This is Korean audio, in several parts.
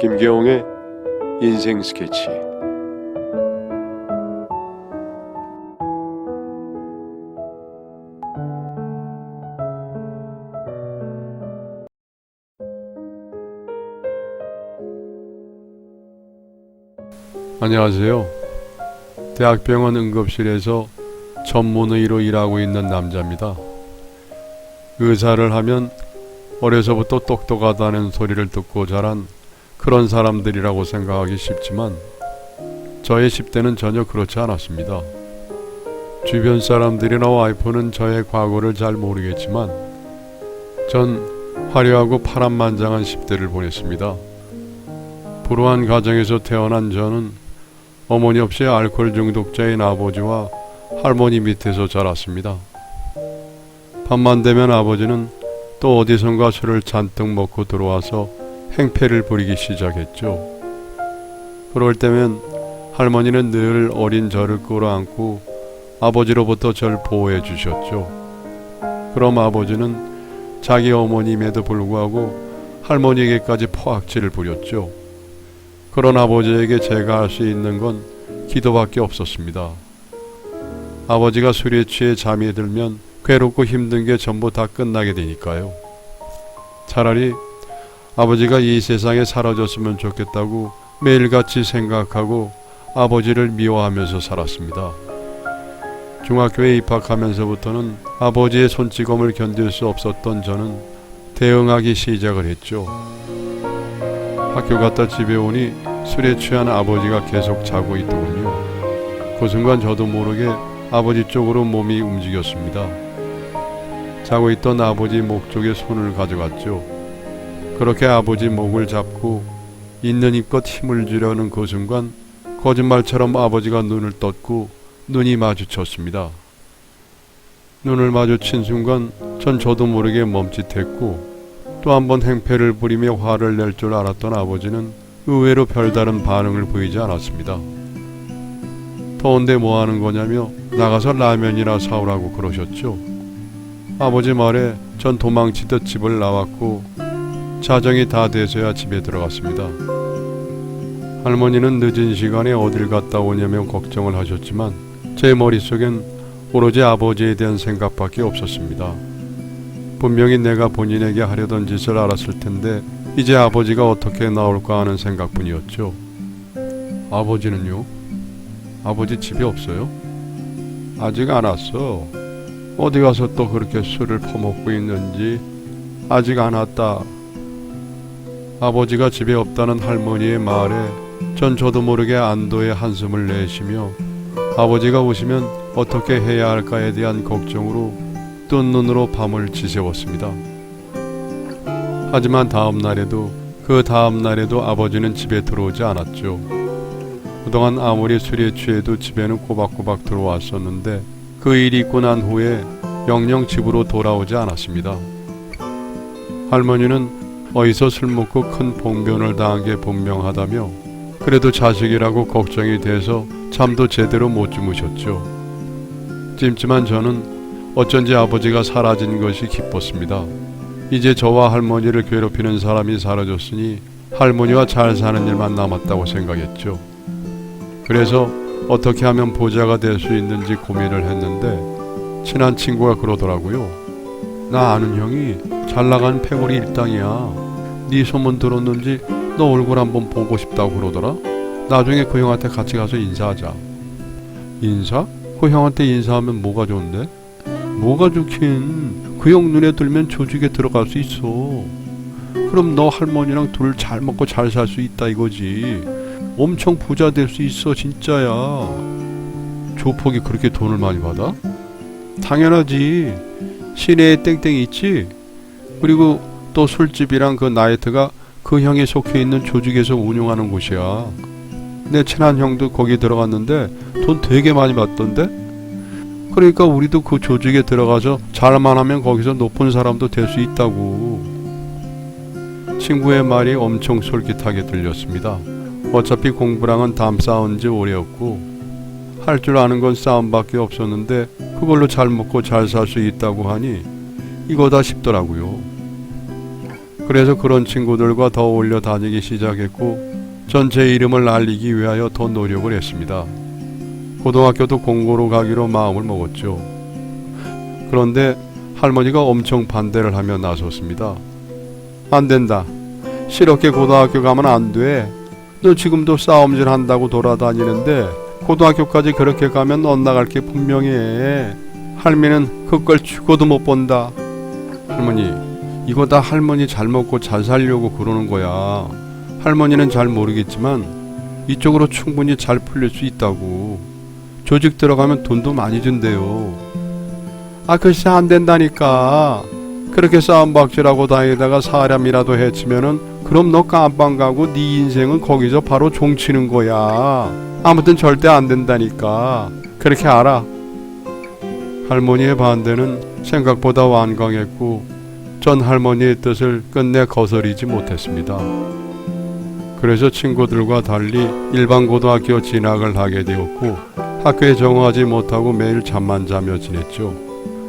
김계홍의 인생 스케치 안녕하세요. 대학병원 응급실에서 전문의로 일하고 있는 남자입니다. 의사를 하면 어려서부터 똑똑하다는 소리를 듣고 자란 그런 사람들이라고 생각하기 쉽지만 저의 10대는 전혀 그렇지 않았습니다. 주변 사람들이나 와이프는 저의 과거를 잘 모르겠지만 전 화려하고 파란만장한 10대를 보냈습니다. 불우한 가정에서 태어난 저는 어머니 없이 알코올 중독자인 아버지와 할머니 밑에서 자랐습니다. 밤만 되면 아버지는 또 어디선가 술을 잔뜩 먹고 들어와서 행패를 부리기 시작했죠. 그럴 때면 할머니는 늘 어린 저를 끌어안고 아버지로부터 절 보호해 주셨죠. 그럼 아버지는 자기 어머님에도 불구하고 할머니에게까지 포악질을 부렸죠. 그런 아버지에게 제가 할 수 있는 건 기도밖에 없었습니다. 아버지가 술에 취해 잠이 들면 괴롭고 힘든 게 전부 다 끝나게 되니까요. 차라리 아버지가 이 세상에 사라졌으면 좋겠다고 매일같이 생각하고 아버지를 미워하면서 살았습니다. 중학교에 입학하면서부터는 아버지의 손찌검을 견딜 수 없었던 저는 대응하기 시작을 했죠. 학교 갔다 집에 오니 술에 취한 아버지가 계속 자고 있더군요. 그 순간 저도 모르게 아버지 쪽으로 몸이 움직였습니다. 자고 있던 아버지 목 쪽에 손을 가져갔죠. 그렇게 아버지 목을 잡고 있는 힘껏 힘을 주려는 그 순간 거짓말처럼 아버지가 눈을 떴고 눈이 마주쳤습니다. 눈을 마주친 순간 전 저도 모르게 멈칫했고 또 한 번 행패를 부리며 화를 낼 줄 알았던 아버지는 의외로 별다른 반응을 보이지 않았습니다. 더운데 뭐 하는 거냐며 나가서 라면이나 사오라고 그러셨죠. 아버지 말에 전 도망치듯 집을 나왔고 자정이 다 돼서야 집에 들어갔습니다. 할머니는 늦은 시간에 어딜 갔다 오냐며 걱정을 하셨지만 제 머릿속엔 오로지 아버지에 대한 생각밖에 없었습니다. 분명히 내가 본인에게 하려던 짓을 알았을 텐데 이제 아버지가 어떻게 나올까 하는 생각뿐이었죠. 아버지는요? 아버지 집에 없어요? 아직 안 왔어. 어디 가서 또 그렇게 술을 퍼먹고 있는지 아직 안 왔다. 아버지가 집에 없다는 할머니의 말에 전 저도 모르게 안도의 한숨을 내쉬며 아버지가 오시면 어떻게 해야 할까에 대한 걱정으로 뜬 눈으로 밤을 지새웠습니다. 하지만 다음 날에도 그 다음 날에도 아버지는 집에 들어오지 않았죠. 그동안 아무리 술에 취해도 집에는 꼬박꼬박 들어왔었는데 그 일이 있고 난 후에 영영 집으로 돌아오지 않았습니다. 할머니는 어디서 술 먹고 큰 봉변을 당한 게 분명하다며 그래도 자식이라고 걱정이 돼서 잠도 제대로 못 주무셨죠. 찜찜한 저는 어쩐지 아버지가 사라진 것이 기뻤습니다. 이제 저와 할머니를 괴롭히는 사람이 사라졌으니 할머니와 잘 사는 일만 남았다고 생각했죠. 그래서 어떻게 하면 보좌가 될 수 있는지 고민을 했는데 친한 친구가 그러더라고요. 나 아는 형이 잘 나간 패거리 일당이야. 네 소문 들었는지 너 얼굴 한번 보고 싶다고 그러더라. 나중에 그 형한테 같이 가서 인사하자. 인사? 그 형한테 인사하면 뭐가 좋은데? 뭐가 좋긴 그 형 눈에 들면 조직에 들어갈 수 있어. 그럼 너 할머니랑 둘 잘 먹고 잘 살 수 있다 이거지. 엄청 부자 될 수 있어 진짜야. 조폭이 그렇게 돈을 많이 받아? 당연하지. 시내에 땡땡이 있지. 그리고 또 술집이랑 그 나이트가 그 형이 속해 있는 조직에서 운영하는 곳이야. 내 친한 형도 거기 들어갔는데 돈 되게 많이 받던데? 그러니까 우리도 그 조직에 들어가서 잘만 하면 거기서 높은 사람도 될 수 있다고. 친구의 말이 엄청 솔깃하게 들렸습니다. 어차피 공부랑은 담 쌓은 지 오래였고 할 줄 아는 건 싸움밖에 없었는데 그걸로 잘 먹고 잘 살 수 있다고 하니 이거다 싶더라고요. 그래서 그런 친구들과 더 어울려 다니기 시작했고 전 제 이름을 알리기 위하여 더 노력을 했습니다. 고등학교도 공고로 가기로 마음을 먹었죠. 그런데 할머니가 엄청 반대를 하며 나섰습니다. 안 된다. 실없게 고등학교 가면 안 돼. 너 지금도 싸움질 한다고 돌아다니는데 고등학교까지 그렇게 가면 엇나갈 게 분명해. 할미는 그걸 죽어도 못 본다. 할머니, 이거 다 할머니 잘 먹고 잘 살려고 그러는 거야. 할머니는 잘 모르겠지만 이쪽으로 충분히 잘 풀릴 수 있다고. 조직 들어가면 돈도 많이 준대요. 아, 글쎄 안 된다니까. 그렇게 싸움박질하고 다니다가 사람이라도 해치면은 그럼 너 깜빵 가고 네 인생은 거기서 바로 종치는 거야. 아무튼 절대 안 된다니까. 그렇게 알아. 할머니의 반대는 생각보다 완강했고 전 할머니의 뜻을 끝내 거스리지 못했습니다. 그래서 친구들과 달리 일반 고등학교 진학을 하게 되었고 학교에 정하지 못하고 매일 잠만 자며 지냈죠.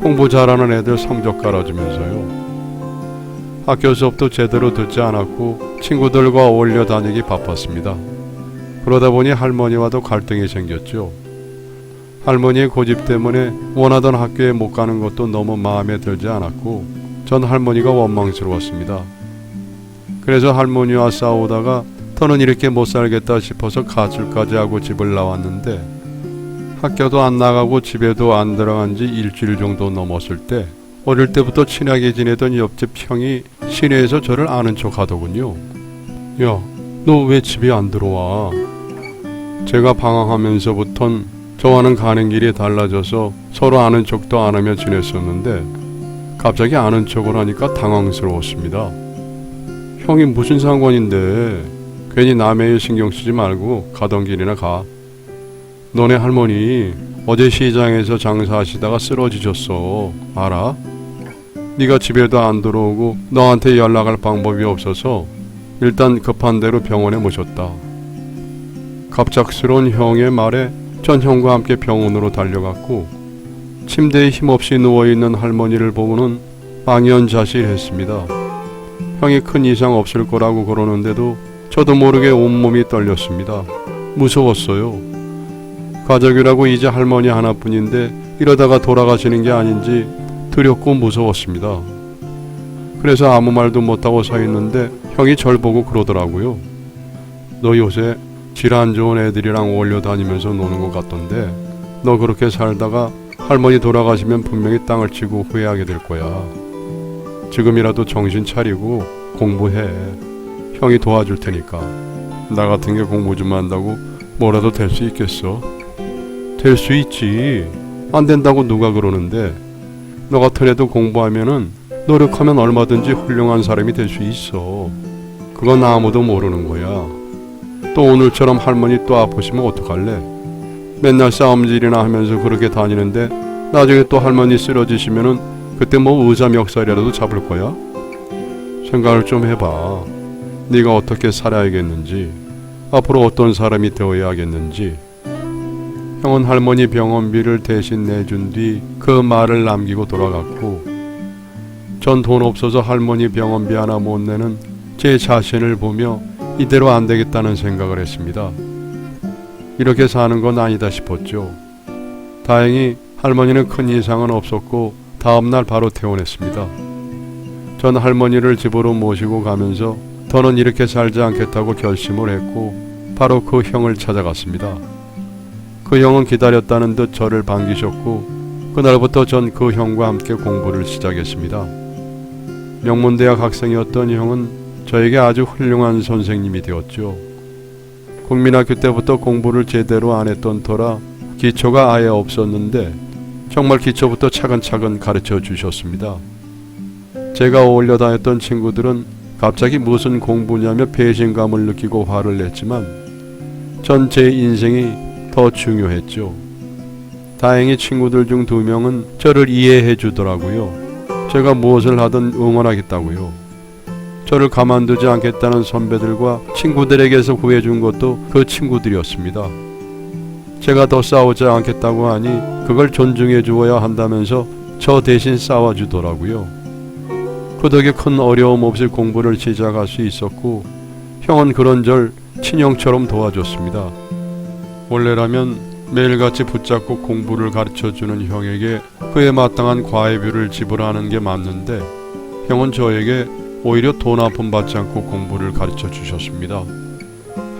공부 잘하는 애들 성적 깔아주면서요. 학교 수업도 제대로 듣지 않았고 친구들과 어울려 다니기 바빴습니다. 그러다 보니 할머니와도 갈등이 생겼죠. 할머니의 고집 때문에 원하던 학교에 못 가는 것도 너무 마음에 들지 않았고 전 할머니가 원망스러웠습니다. 그래서 할머니와 싸우다가 더는 이렇게 못 살겠다 싶어서 가출까지 하고 집을 나왔는데 학교도 안 나가고 집에도 안 들어간 지 일주일 정도 넘었을 때 어릴 때부터 친하게 지내던 옆집 형이 시내에서 저를 아는 척 하더군요. 야, 너 왜 집에 안 들어와? 제가 방황하면서부턴 저와는 가는 길이 달라져서 서로 아는 척도 안 하며 지냈었는데 갑자기 아는 척을 하니까 당황스러웠습니다. 형이 무슨 상관인데 괜히 남의 일 신경 쓰지 말고 가던 길이나 가. 너네 할머니 어제 시장에서 장사하시다가 쓰러지셨어. 알아? 네가 집에도 안 들어오고 너한테 연락할 방법이 없어서 일단 급한 대로 병원에 모셨다. 갑작스러운 형의 말에 전 형과 함께 병원으로 달려갔고 침대에 힘없이 누워있는 할머니를 보고는 망연자실했습니다. 형이 큰 이상 없을 거라고 그러는데도 저도 모르게 온몸이 떨렸습니다. 무서웠어요. 가족이라고 이제 할머니 하나뿐인데 이러다가 돌아가시는 게 아닌지 두렵고 무서웠습니다. 그래서 아무 말도 못하고 서 있는데 형이 절 보고 그러더라고요. 너 요새 질 안 좋은 애들이랑 어울려 다니면서 노는 것 같던데 너 그렇게 살다가 할머니 돌아가시면 분명히 땅을 치고 후회하게 될 거야. 지금이라도 정신 차리고 공부해. 형이 도와줄 테니까. 나 같은 게 공부 좀 한다고 뭐라도 될 수 있겠어? 될 수 있지. 안 된다고 누가 그러는데 너 같은 애도 공부하면은 노력하면 얼마든지 훌륭한 사람이 될 수 있어. 그건 아무도 모르는 거야. 또 오늘처럼 할머니 또 아프시면 어떡할래? 맨날 싸움질이나 하면서 그렇게 다니는데 나중에 또 할머니 쓰러지시면은 그때 뭐 의사 멱살이라도 잡을 거야? 생각을 좀 해봐. 네가 어떻게 살아야겠는지, 앞으로 어떤 사람이 되어야겠는지. 형은 할머니 병원비를 대신 내준 뒤 그 말을 남기고 돌아갔고, 전 돈 없어서 할머니 병원비 하나 못 내는 제 자신을 보며 이대로 안 되겠다는 생각을 했습니다. 이렇게 사는 건 아니다 싶었죠. 다행히 할머니는 큰 이상은 없었고 다음날 바로 퇴원했습니다. 전 할머니를 집으로 모시고 가면서 더는 이렇게 살지 않겠다고 결심을 했고 바로 그 형을 찾아갔습니다. 그 형은 기다렸다는 듯 저를 반기셨고 그날부터 전 그 형과 함께 공부를 시작했습니다. 명문대학 학생이었던 형은 저에게 아주 훌륭한 선생님이 되었죠. 국민학교 때부터 공부를 제대로 안 했던 터라 기초가 아예 없었는데 정말 기초부터 차근차근 가르쳐 주셨습니다. 제가 어울려 다녔던 친구들은 갑자기 무슨 공부냐며 배신감을 느끼고 화를 냈지만 전 제 인생이 더 중요했죠. 다행히 친구들 중 두 명은 저를 이해해 주더라고요. 제가 무엇을 하든 응원하겠다고요. 저를 가만두지 않겠다는 선배들과 친구들에게서 구해준 것도 그 친구들이었습니다. 제가 더 싸우지 않겠다고 하니 그걸 존중해 주어야 한다면서 저 대신 싸워주더라고요. 그 덕에 큰 어려움 없이 공부를 시작할 수 있었고 형은 그런 절 친형처럼 도와줬습니다. 원래라면 매일같이 붙잡고 공부를 가르쳐주는 형에게 그에 마땅한 과외비를 지불하는 게 맞는데 형은 저에게 오히려 돈한푼 받지 않고 공부를 가르쳐 주셨습니다.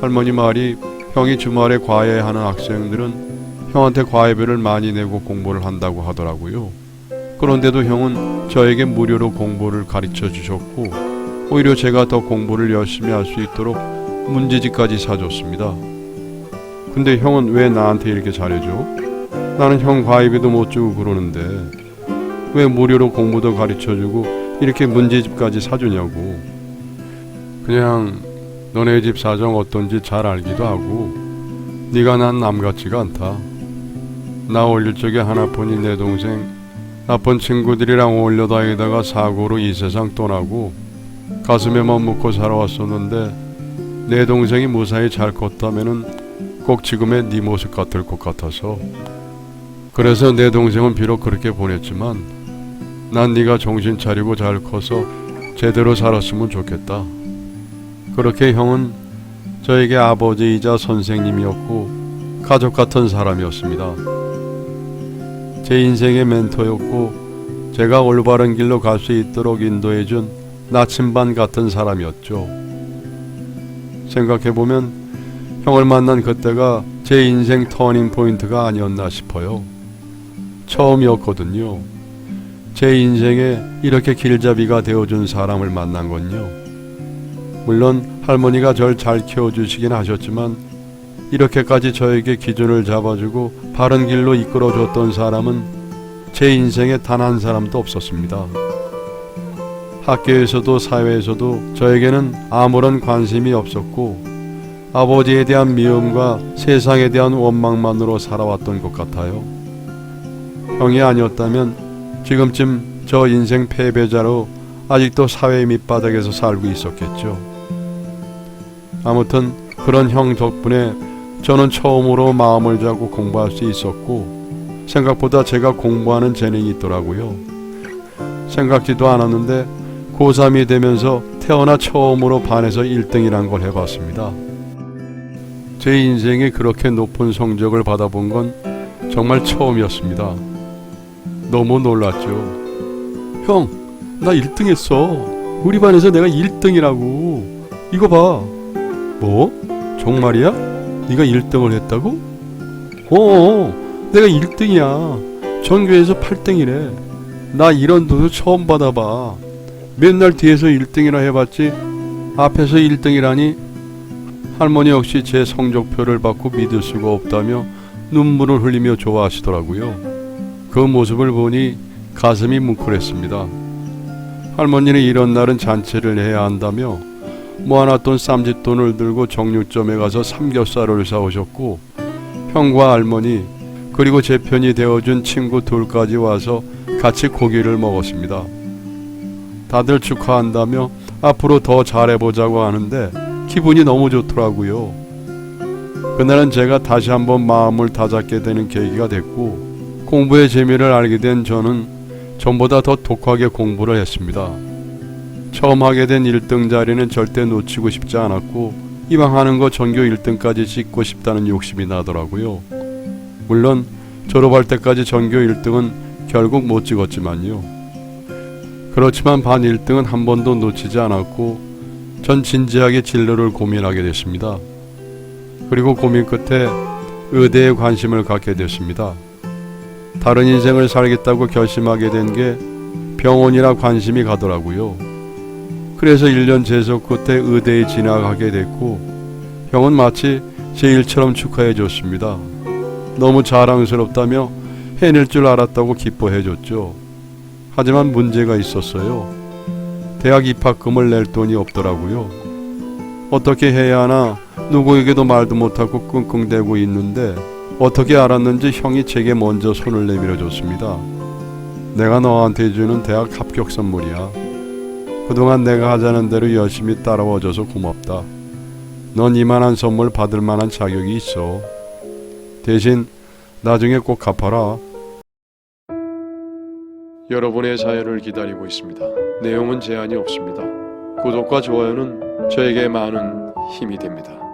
할머니 말이 형이 주말에 과외하는 학생들은 형한테 과외비를 많이 내고 공부를 한다고 하더라고요. 그런데도 형은 저에게 무료로 공부를 가르쳐 주셨고 오히려 제가 더 공부를 열심히 할 수 있도록 문제집까지 사줬습니다. 근데 형은 왜 나한테 이렇게 잘해줘? 나는 형 과외비도 못 주고 그러는데 왜 무료로 공부도 가르쳐주고 이렇게 문제집까지 사주냐고. 그냥 너네 집 사정 어떤지 잘 알기도 하고 네가 난 남 같지가 않다. 나 어릴 적에 하나뿐인 내 동생 나쁜 친구들이랑 어울려 다니다가 사고로 이 세상 떠나고 가슴에만 묻고 살아왔었는데 내 동생이 무사히 잘 컸다면은 꼭 지금의 네 모습 같을 것 같아서 그래서 내 동생은 비록 그렇게 보냈지만 난 네가 정신 차리고 잘 커서 제대로 살았으면 좋겠다. 그렇게 형은 저에게 아버지이자 선생님이었고 가족 같은 사람이었습니다. 제 인생의 멘토였고 제가 올바른 길로 갈 수 있도록 인도해준 나침반 같은 사람이었죠. 생각해보면 형을 만난 그때가 제 인생 터닝 포인트가 아니었나 싶어요. 처음이었거든요. 제 인생에 이렇게 길잡이가 되어준 사람을 만난 건요. 물론 할머니가 절 잘 키워주시긴 하셨지만 이렇게까지 저에게 기준을 잡아주고 바른 길로 이끌어줬던 사람은 제 인생에 단 한 사람도 없었습니다. 학교에서도 사회에서도 저에게는 아무런 관심이 없었고 아버지에 대한 미움과 세상에 대한 원망만으로 살아왔던 것 같아요. 형이 아니었다면 지금쯤 저 인생 패배자로 아직도 사회 밑바닥에서 살고 있었겠죠. 아무튼 그런 형 덕분에 저는 처음으로 마음을 잡고 공부할 수 있었고 생각보다 제가 공부하는 재능이 있더라고요. 생각지도 않았는데 고3이 되면서 태어나 처음으로 반에서 1등이란 걸 해봤습니다. 제 인생에 그렇게 높은 성적을 받아본 건 정말 처음이었습니다. 너무 놀랐죠. 형, 나 1등 했어. 우리 반에서 내가 1등이라고. 이거 봐. 뭐? 정말이야? 네가 1등을 했다고? 어, 내가 1등이야. 전교에서 8등이래. 나 이런 도도 처음 받아봐. 맨날 뒤에서 1등이나 해봤지 앞에서 1등이라니 할머니 역시 제 성적표를 받고 믿을 수가 없다며 눈물을 흘리며 좋아하시더라고요. 그 모습을 보니 가슴이 뭉클했습니다. 할머니는 이런 날은 잔치를 해야 한다며 모아놨던 쌈짓돈을 들고 정육점에 가서 삼겹살을 사오셨고 형과 할머니 그리고 제 편이 되어준 친구 둘까지 와서 같이 고기를 먹었습니다. 다들 축하한다며 앞으로 더 잘해보자고 하는데 기분이 너무 좋더라고요. 그날은 제가 다시 한번 마음을 다잡게 되는 계기가 됐고 공부의 재미를 알게 된 저는 전보다 더 독하게 공부를 했습니다. 처음 하게 된 1등 자리는 절대 놓치고 싶지 않았고 이왕 하는 거 전교 1등까지 찍고 싶다는 욕심이 나더라고요. 물론 졸업할 때까지 전교 1등은 결국 못 찍었지만요. 그렇지만 반 1등은 한 번도 놓치지 않았고 전 진지하게 진로를 고민하게 됐습니다. 그리고 고민 끝에 의대에 관심을 갖게 됐습니다. 다른 인생을 살겠다고 결심하게 된 게 병원이라 관심이 가더라고요. 그래서 1년 재석 끝에 의대에 진학하게 됐고 형은 마치 제 일처럼 축하해 줬습니다. 너무 자랑스럽다며 해낼 줄 알았다고 기뻐해 줬죠. 하지만 문제가 있었어요. 대학 입학금을 낼 돈이 없더라고요. 어떻게 해야 하나 누구에게도 말도 못하고 끙끙대고 있는데 어떻게 알았는지 형이 제게 먼저 손을 내밀어 줬습니다. 내가 너한테 주는 대학 합격 선물이야. 그동안 내가 하자는 대로 열심히 따라와줘서 고맙다. 넌 이만한 선물 받을 만한 자격이 있어. 대신 나중에 꼭 갚아라. 여러분의 사연을 기다리고 있습니다. 내용은 제한이 없습니다. 구독과 좋아요는 저에게 많은 힘이 됩니다.